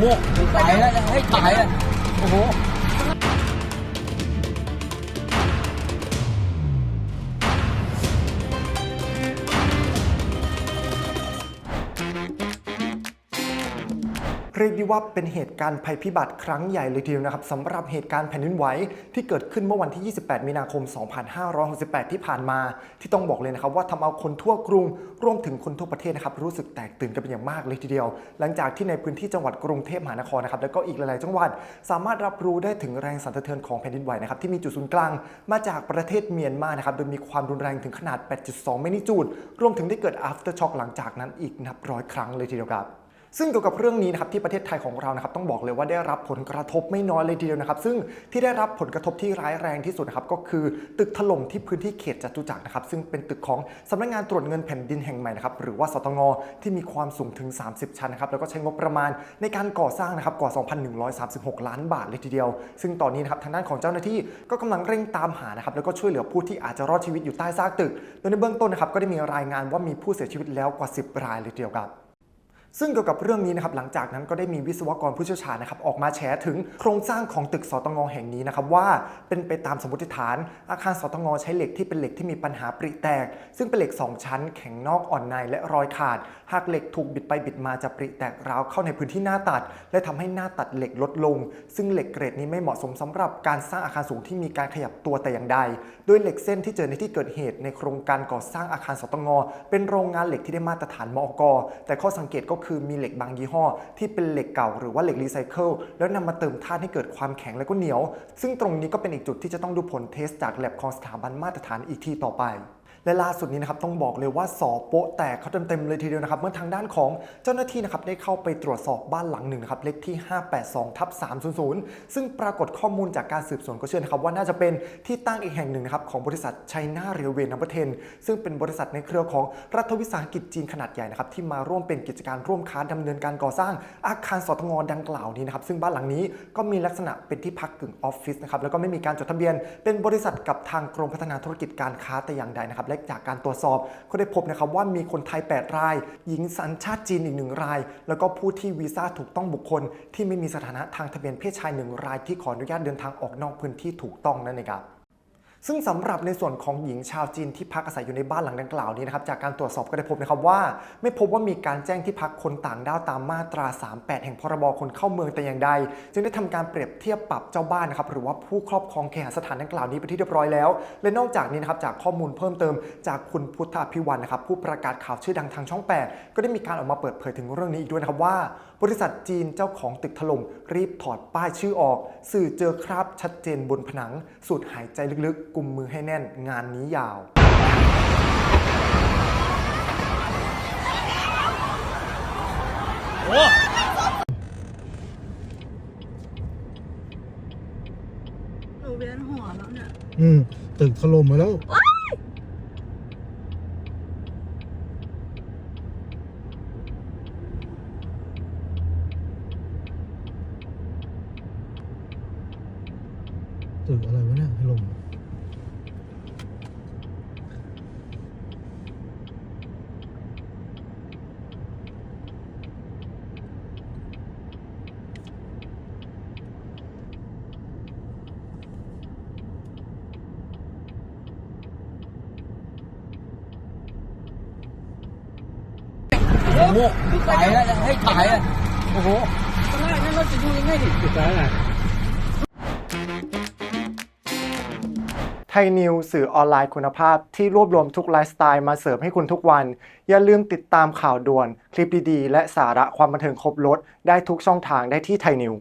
โหตายแล้วให้ตายแล้วโอ้โห เรียกได้ว่าเป็นเหตุการณ์ภัยพิบัติครั้งใหญ่เลยทีเดียวนะครับสำหรับเหตุการณ์แผ่นดินไหวที่เกิดขึ้นเมื่อวันที่ 28 มีนาคม 2568 ที่ผ่านมา ที่ต้องบอกเลยนะครับว่าทำเอาคนทั่วกรุงรวมถึงคนทั่วประเทศนะครับรู้สึกแตกตื่นกันเป็นอย่างมากเลยทีเดียว หลังจากที่ในพื้นที่จังหวัดกรุงเทพมหานครนะครับแล้วก็อีกหลาย ๆ จังหวัด สามารถรับรู้ได้ถึงแรงสั่นสะเทือนของแผ่นดินไหวนะครับที่มีจุดศูนย์กลางมาจากประเทศเมียนมานะครับโดยมีความรุนแรงถึงขนาด 8.2 เมกนิจูดรวมถึงได้เกิด after shock หลังจากนั้นอีกนับร้อยครั้งเลยทีเดียวครับ ซึ่งเกี่ยวกับเรื่องนี้นะครับที่ประเทศไทยของเรานะครับต้องบอกเลยว่าได้รับผลกระทบไม่น้อยเลยทีเดียวนะครับ ซึ่งที่ได้รับผลกระทบที่ร้ายแรงที่สุดนะครับก็คือตึกถล่มที่พื้นที่เขตจตุจักรนะครับซึ่งเป็นตึกของสำนักงานตรวจเงินแผ่นดินแห่งใหม่นะครับหรือว่าสตงที่มีความสูงถึง 30 ชั้นนะครับแล้วก็ใช้งบประมาณในการก่อสร้างนะครับกว่า 2,136 ล้านบาทเลยทีเดียว ซึ่งตอนนี้นะครับทางด้านของเจ้าหน้าที่ก็กำลังเร่งตามหานะครับแล้วก็ช่วยเหลือผู้ที่อาจจะรอดชีวิตอยู่ใต้ซากตึก โดยในเบื้องต้นนะครับก็ได้มีรายงานว่ามีผู้เสียชีวิตแล้วกว่า 10 รายเลยทีเดียวครับ ซึ่งเกี่ยวกับเรื่องนี้นะครับหลังจากนั้นก็ได้มีวิศวกรผู้เชี่ยวชาญนะครับออกมาแฉถึงโครงสร้างของตึกสตงแห่งนี้นะครับว่าเป็นไปตามสมมติฐาน อาคารสตงใช้เหล็กที่เป็นเหล็กที่มีปัญหาปริแตก ซึ่งเป็นเหล็ก 2 ชั้น แข็งนอกอ่อนในและรอยขาด หากเหล็กถูกบิดไปบิดมาจะปริแตกร้าวเข้าในพื้นที่หน้าตัด และทำให้หน้าตัดเหล็กลดลง ซึ่งเหล็กเกรดนี้ไม่เหมาะสมสำหรับการสร้างอาคารสูงที่มีการขยับตัวแต่อย่างใด โดยเหล็กเส้นที่เจอในที่เกิดเหตุในโครงการก่อสร้างอาคารสตงเป็นโรงงานเหล็กที่ได้มาตรฐานมอกแต่ข้อสังเกตก็คือมีเหล็กบางยี่ห้อ ที่เป็นเหล็กเก่าหรือว่าเหล็กรีไซเคิลแล้วนำมาเติมธาตุให้เกิดความแข็งและก็เหนียว ซึ่งตรงนี้ก็เป็นอีกจุดที่จะต้องดูผลเทสจากแลบของสถาบันมาตรฐานอีกทีต่อไป และล่าสุดนี้นะครับต้องบอกเลยว่าสอบโปะแตกเขาเต็มๆเลยทีเดียวนะครับเมื่อทางด้านของเจ้าหน้าที่นะครับได้เข้าไปตรวจสอบบ้านหลังหนึ่งนะครับเลขที่ 582ทับ300 ซึ่งปรากฏข้อมูลจากการสืบสวนก็เชื่อนะครับว่าน่าจะเป็นที่ตั้งอีกแห่งหนึ่งนะครับของบริษัทไชน่าเรลเวย์นัมเบอร์เทนซึ่งเป็นบริษัทในเครือของรัฐวิสาหกิจจีนขนาดใหญ่นะครับที่มาร่วมเป็นกิจการร่วมค้าดำเนินการก่อสร้างอาคารสตงดังกล่าวนี้นะครับซึ่งบ้านหลังนี้ก็มีลักษณะเป็นที่พักกึ่งออฟฟิศนะครับแล้วก็ไม่มีการจดทะเบียน เป็นบริษัทกับทางกรมพัฒนาธุรกิจการค้าแต่อย่างใดนะครับและจากการตรวจสอบก็ได้พบนะครับว่ามีคนไทย 8 ราย หญิงสัญชาติจีนอีกหนึ่งราย แล้วก็ผู้ที่วีซ่าถูกต้องบุคคล ที่ไม่มีสถานะทางทะเบียนเพศชายหนึ่งรายที่ขออนุญาตเดินทางออกนอกพื้นที่ถูกต้องนั่นเองครับ ซึ่งสำหรับในส่วนของหญิงชาวจีนที่พักอาศัยอยู่ในบ้านหลังดังกล่าวนี้นะครับจากการตรวจสอบก็ได้พบนะครับว่า ไม่พบว่ามีการแจ้งที่พักคนต่างด้าวตามมาตรา 38 แห่งพรบคนเข้าเมืองแต่อย่างใด จึงได้ทำการเปรียบเทียบปรับเจ้าบ้านนะครับหรือว่าผู้ครอบครองเคหสถานดังกล่าวนี้ไปที่เรียบร้อยแล้ว และนอกจากนี้นะครับจากข้อมูลเพิ่มเติม จากคุณพุทธอภิวันนะครับผู้ประกาศข่าวชื่อดังทางช่อง 8 ก็ได้มีการออกมาเปิดเผยถึงเรื่องนี้อีกด้วยนะครับว่า บริษัทจีนเจ้าของตึกถล่มรีบถอดป้ายชื่อออก สื่อเจอคราบชัดเจนบนผนังสูดหายใจลึกๆกุมมือให้แน่นงานนี้ยาว โอ้หนูเวียนหัวแล้วเนี่ย อืม ตึกถล่มมาแล้ว ตึกอะไรวะเนี่ยถล่ม โหตายแล้วจะให้ตายอะโอ้โหตอนแรกนั่นรถจะดูยังไงดิสุดท้ายอะไทยนิวสื่อออนไลน์คุณภาพที่รวบรวมทุกไลฟ์สไตล์มาเสิร์ฟให้คุณทุกวัน อย่าลืมติดตามข่าวด่วน คลิปดีๆ และสาระความบันเทิงครบรถได้ทุกช่องทางได้ที่ไทยนิว